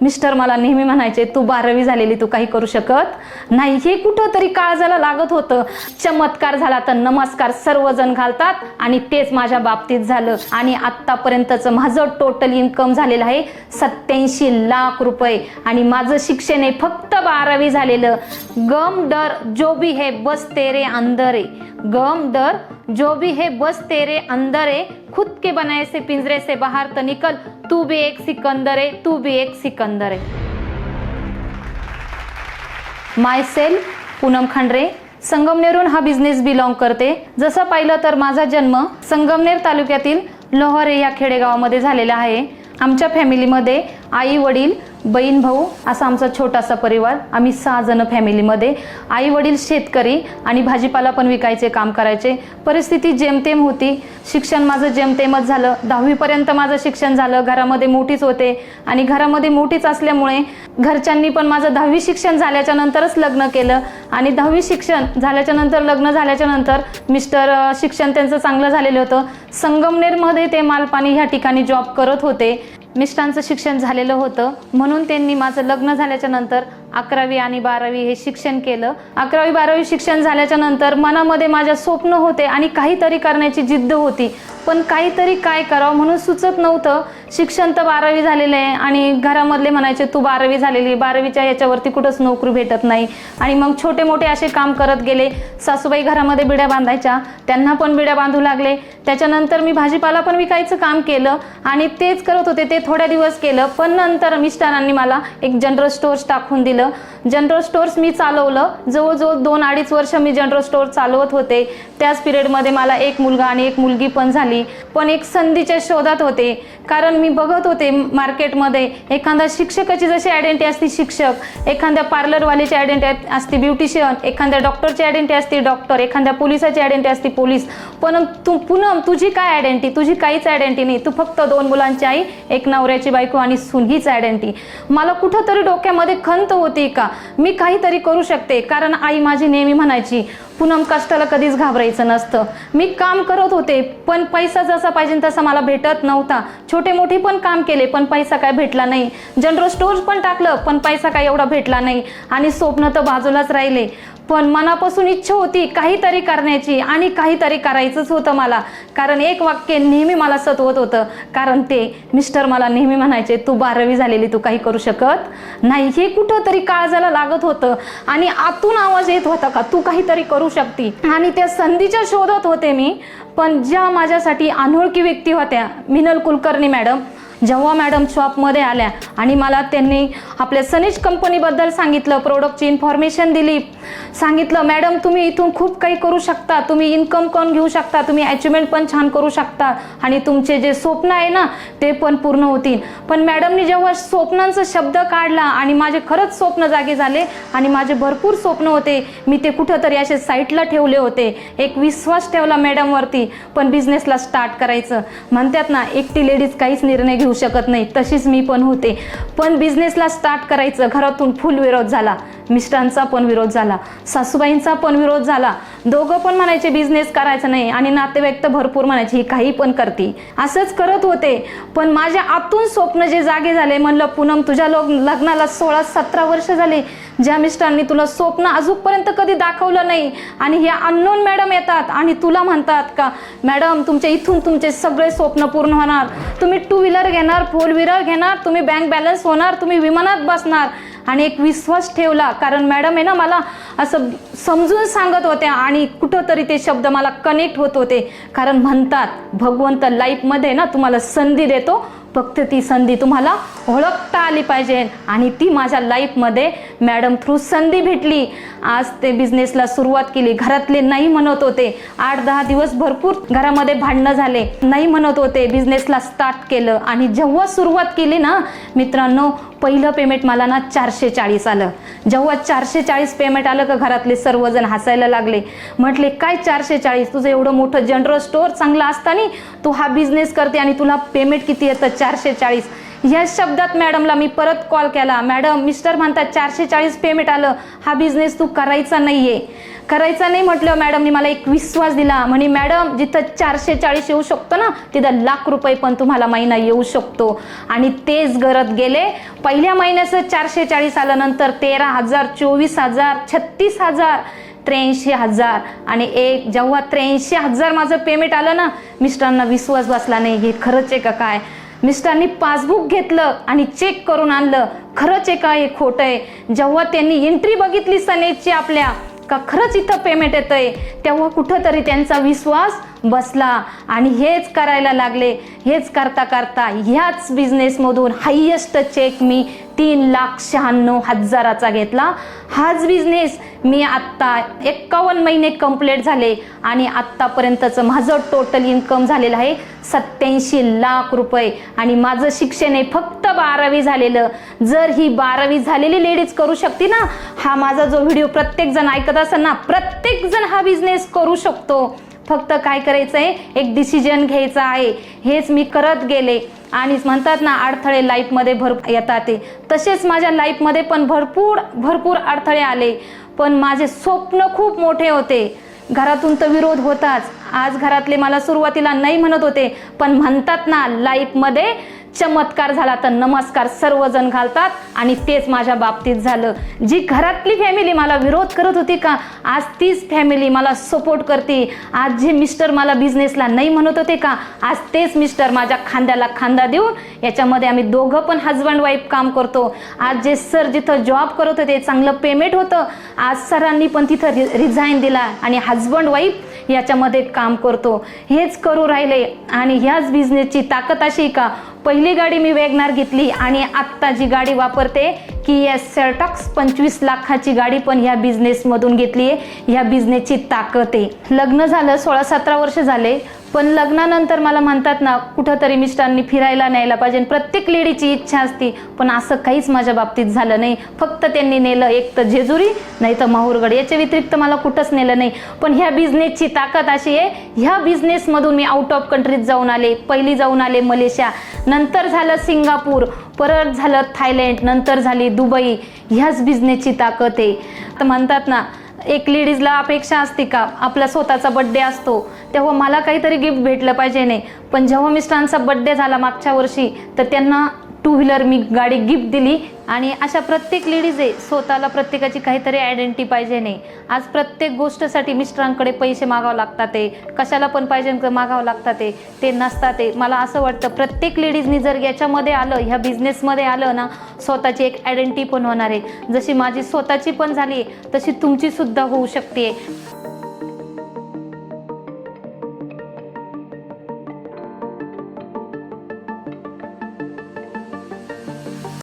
Mister मला नेहमी म्हणायचे तू बारावी झालेली तू काही करू शकत नाही. हे कुठं तरी काळजाला लागत होतं. चमत्कार झाला तर नमस्कार सर्वजण घालतात आणि तेच माझ्या बाबतीत झालं. आणि आत्तापर्यंतचं माझं टोटल इन्कम झालेलं आहे सत्याऐंशी लाख रुपये. आणि माझं शिक्षण आहे फक्त बारावी झालेलं. गम डर जो बी है बस तेरे अंदर. है गम डर जो भी है बस तेरे अंदर है। खुद के बनाए से पिंजरे से बाहर तो निकल। तू भी एक सिकंदर है तू भी एक सिकंदर है। माय सेल पूनम खांडरे संगमनेरून हा बिझनेस बिलॉंग करते। जसं पाहिलं तर माझा जन्म संगमनेर तालुक्यातील लोहरे या खेडेगावामध्ये झालेला आहे. आमच्या फॅमिलीमध्ये आई वडील बहीण भाऊ असा आमचा छोटासा परिवार. आम्ही सहा जण फॅमिलीमध्ये. आई वडील शेतकरी आणि भाजीपाला पण विकायचे काम करायचे. परिस्थिती जेमतेम होती. शिक्षण माझं जेमतेमच झालं. दहावीपर्यंत माझं शिक्षण झालं. घरामध्ये मोठीच होते. आणि घरामध्ये मोठीच असल्यामुळे घरच्यांनी पण माझं दहावी शिक्षण झाल्याच्या नंतरच लग्न केलं. आणि दहावी शिक्षण झाल्याच्यानंतर लग्न झाल्याच्यानंतर मिस्टर शिक्षण त्यांचं चांगलं झालेलं होतं. संगमनेरमध्ये ते मालपाणी ह्या ठिकाणी जॉब करत होते. मिष्टांचं शिक्षण झालेलं होतं. म्हणून त्यांनी माझं लग्न झाल्याच्यानंतर अकरावी आणि बारावी हे शिक्षण केलं. अकरावी बारावी शिक्षण झाल्याच्यानंतर मनामध्ये माझ्या स्वप्न होते आणि काहीतरी करण्याची जिद्द होती. पण काहीतरी काय करावं म्हणून सुचत नव्हतं. शिक्षण तर बारावी झालेलं आहे आणि घरामधले म्हणायचे तू बारावी झालेली बारावीच्या याच्यावरती कुठंच नोकरी भेटत नाही. आणि मग छोटे मोठे असे काम करत गेले. सासूबाई घरामध्ये बिड्या बांधायच्या. त्यांना पण बिड्या बांधू लागले. त्याच्यानंतर मी भाजीपाला पण विकायचं काम केलं आणि तेच करत होते. ते थोड्या दिवस केलं. पण नंतर मिस्टरांनी मला एक जनरल स्टोअर्स टाकून दिलं. जनरल स्टोअर्स मी चालवलं. जवळजवळ दोन अडीच वर्ष मी जनरल स्टोअर चालवत होते. त्याच पिरियडमध्ये मला एक मुलगा आणि एक मुलगी पण झाली. पण एक संधीच्या शोधात होते. कारण मी बघत होते मार्केटमध्ये एखादा शिक्षकाची जशी आयडेंटिटी असते शिक्षक एखाद्या पार्लरवालीची आयडेंटिटी असते ब्युटिशियन एखाद्या डॉक्टरची आयडेंटिटी असते डॉक्टर एखाद्या पोलिसाची आयडेंटिटी असते पोलीस पण तू पुनम तुझी काय आयडेंटिटी तुझी काहीच आयडेंटिटी नाही. तू फक्त दोन मुलांची आई एक नवऱ्याची बायको आणि सुन हीच आयडेंटिटी मला कुठंतरी डोक्यामध्ये खंत होती. का? मी काहीतरी करू शकते. कारण आई माझी नेहमी म्हणायची पुनम कष्टाला कधीच घाबरायचं नसतं. मी काम करत होते पण पैसा जसा पाहिजे तसा मला भेटत नव्हता. छोटे मोठे पण काम केले पण पैसा काय भेटला नाही. जनरल स्टोअर्स पण टाकलं पण पैसा काय एवढा भेटला नाही. आणि स्वप्न तर बाजूलाच राहिले. पण मनापासून इच्छा होती काहीतरी करण्याची आणि काहीतरी करायचंच होतं मला. कारण एक वाक्य नेहमी मला सतवत होतं. कारण ते मिस्टर मला नेहमी म्हणायचे तू बारावी झालेली तू काही करू शकत नाही. हे कुठं तरी काळजाला लागत होतं. आणि आतून आवाज येत होता का तू काहीतरी करू शकती. आणि त्या संधीच्या शोधात होते मी पण ज्या माझ्यासाठी अनोळखी व्यक्ती होत्या मिनल कुलकर्णी मॅडम जेव्हा मॅडम शॉपमध्ये आल्या आणि मला त्यांनी आपल्या सनीज कंपनीबद्दल सांगितलं प्रोडक्टची इन्फॉर्मेशन दिली. सांगितलं मॅडम तुम्ही इथून खूप काही करू शकता. तुम्ही इन्कम पण घेऊ शकता? तुम्ही अचिव्हमेंट पण छान करू शकता. आणि तुमचे जे स्वप्न आहे ना ते पण पूर्ण होतील. पण मॅडमनी जेव्हा स्वप्नांचा शब्द काढला आणि माझे खरंच स्वप्न जागे झाले आणि माझे भरपूर स्वप्न होते मी ते कुठंतरी असे साईटला ठेवले होते. एक विश्वास ठेवला मॅडमवरती पण बिझनेसला स्टार्ट करायचं. म्हणतात ना एकटी लेडीज काहीच निर्णय घेऊ शकत नाही. तशीच मी पण होते. पण बिझनेसला स्टार्ट करायचं. घरातून फुल विरोध झाला. मिस्टरांचा पण विरोध झाला सासूबाईंचा पण विरोध झाला. दोघं पण म्हणायचे बिझनेस करायचा नाही आणि नातेवाईक तर भरपूर म्हणायचे ही काही पण करते. असंच करत होते. पण माझ्या आतून स्वप्न जे जागे झाले म्हणलं पूनम तुझ्या लोक लग्नाला सोळा सतरा वर्ष झाले. ज्या मिस्टरांनी तुला स्वप्न अजूनपर्यंत कधी दाखवलं नाही आणि हे अननोन मॅडम येतात आणि तुला म्हणतात का मॅडम तुमच्या इथून तुमचे सगळे स्वप्न पूर्ण होणार. तुम्ही टू व्हीलर घेणार फोर व्हीलर घेणार तुम्ही बँक बॅलन्स होणार तुम्ही विमानात बसणार. आणि एक विश्वास ठेवला. कारण मॅडम आहे ना मला असं समजून सांगत होत्या आणि कुठंतरी ते शब्द मला कनेक्ट होत होते. कारण म्हणतात भगवंत लाईफमध्ये ना तुम्हाला संधी देतो. फक्त ती संधी तुम्हाला ओळखता आली पाहिजे. आणि ती माझ्या लाईफमध्ये मॅडम थ्रू संधी भेटली. आज ते बिझनेसला सुरुवात केली. घरातले नाही म्हणत होते. आठ दहा दिवस भरपूर घरामध्ये भांडणं झाले. नाही म्हणत होते. बिझनेसला स्टार्ट केलं. आणि जेव्हा सुरुवात केली ना मित्रांनो पहिलं पेमेंट मला ना चारशे चाळीस आलं. जेव्हा चारशे चाळीस पेमेंट आलं का घरातले सर्वजण हसायला लागले. म्हटले काय चारशे चाळीस तुझं एवढं मोठं जनरल स्टोअर चांगलं असताना तू हा बिझनेस करते आणि तुला पेमेंट किती येतं? चारशे चाळीस या शब्दात मॅडमला मी परत कॉल केला. मॅडम मिस्टर म्हणतात चारशे चाळीस पेमेंट आलं. हा बिझनेस तू करायचा नाही आहे करायचा नाही म्हटलं मॅडमनी मला एक विश्वास दिला. म्हणे मॅडम जिथं चारशे चाळीस येऊ शकतो ना तिथं लाख रुपये पण तुम्हाला महिना येऊ शकतो. आणि तेच गरज गेले. पहिल्या महिन्याचं चारशे चाळीस आल्यानंतर तेरा हजार चोवीस हजार छत्तीस हजार त्र्याऐंशी हजार. आणि एक जेव्हा त्र्याऐंशी हजार माझं पेमेंट आलं ना मिस्टरांना विश्वास बसला नाही हे खरंच आहे का काय? मिस्टरांनी पासबुक घेतलं आणि चेक करून आणलं. खरंच आहे का? हे खोटं आहे. जेव्हा त्यांनी एंट्री बघितली सनेजची आपल्या का खरंच इथं पेमेंट येतंय? तेव्हा कुठंतरी त्यांचा विश्वास बसला आणि हेच करायला लागले. हेच करता करता ह्याच बिझनेसमधून हायेस्ट चेक मी तीन लाख शहाण्णव हजाराचा घेतला. हाच बिझनेस मी आत्ता एक्कावन्न महिने कंप्लीट झाले आणि आत्तापर्यंतचं माझं टोटल इन्कम झालेलं आहे सत्याऐंशी लाख रुपये. आणि माझं शिक्षण आहे फक्त बारावी झालेलं. जर ही बारावी झालेली लेडीज करू शकते ना हा माझा जो व्हिडिओ प्रत्येकजण ऐकत असेल ना प्रत्येकजण हा बिझनेस करू शकतो. फक्त काय करायचं आहे एक डिसिजन घ्यायचा आहे. हेच मी करत गेले. आणि म्हणतात ना अडथळे लाईफमध्ये भरपूर येतात. ते तसेच माझ्या लाईफमध्ये पण भरपूर भरपूर अडथळे आले. पण माझे स्वप्न खूप मोठे होते. घरातून तर विरोध होताच. आज घरातले मला सुरुवातीला नाही म्हणत होते. पण म्हणतात ना लाईफमध्ये चमत्कार झाला तर नमस्कार सर्वजण घालतात आणि तेच माझ्या बाबतीत झालं. जी घरातली फॅमिली मला विरोध करत होती का आज तीच फॅमिली मला सपोर्ट करते. आज जे मिस्टर मला बिझनेसला नाही म्हणत होते का आज तेच मिस्टर माझ्या खांद्याला खांदा देऊन याच्यामध्ये आम्ही दोघं पण हजबंड वाईफ काम करतो. आज जे सर जिथं जॉब करत होते चांगलं पेमेंट होतं आज सरांनी पण तिथं रि रिझाईन दिला आणि हजबंड वाईफ याच्यामध्ये काम करतो. हेच करू राहिले आणि ह्याच बिझनेसची ताकद अशी का पहिली गाडी मी वेगनार घेतली आणि आत्ता जी गाडी वापरते की या सेल्टॉक्स पंचवीस लाखाची गाडी पण ह्या बिझनेसमधून घेतली आहे ह्या बिझनेसची ताकद आहे. लग्न झालं सोळा सतरा वर्ष झाले. पण लग्नानंतर मला म्हणतात ना कुठंतरी मिस्टरांनी फिरायला न्यायला पाहिजे प्रत्येक लेडीची इच्छा असती. पण असं काहीच माझ्या बाबतीत झालं नाही. फक्त त्यांनी नेलं एक तर जेजुरी नाही तर माहूरगड. याच्या व्यतिरिक्त मला कुठंच नेलं नाही. पण ह्या बिझनेसची ताकद अशी आहे ह्या बिझनेसमधून मी आउट ऑफ कंट्रीत जाऊन आले पहिली जाऊन आले मलेशिया. नंतर झालं सिंगापूर परत झालं थायलंड नंतर झाली दुबई. ह्याच बिझनेसची ताकद आहे. तर म्हणतात ना एक लेडीजला अपेक्षा असते का? आपला स्वतःचा बड्डे असतो. तेव्हा मला काहीतरी गिफ्ट भेटलं पाहिजे नाही. पण जेव्हा मिस्टरांचा बड्डे झाला मागच्या वर्षी तर त्यांना टू व्हीलर मी गाडी गिफ्ट दिली आणि अशा प्रत्येक लेडीज आहे स्वतःला प्रत्येकाची काहीतरी आयडेंटिटी पाहिजे नाही. आज प्रत्येक गोष्टसाठी मिस्टरांकडे पैसे मागावं लागतात ते कशाला पण पाहिजे मागावं लागतात ते ते नसतात ते मला असं वाटतं प्रत्येक लेडीजनी जर याच्यामध्ये आलं ह्या बिझनेसमध्ये आलं ना स्वतःची एक आयडेंटिटी पण होणार आहे. जशी माझी स्वतःची पण झाली तशी तुमची सुद्धा होऊ शकते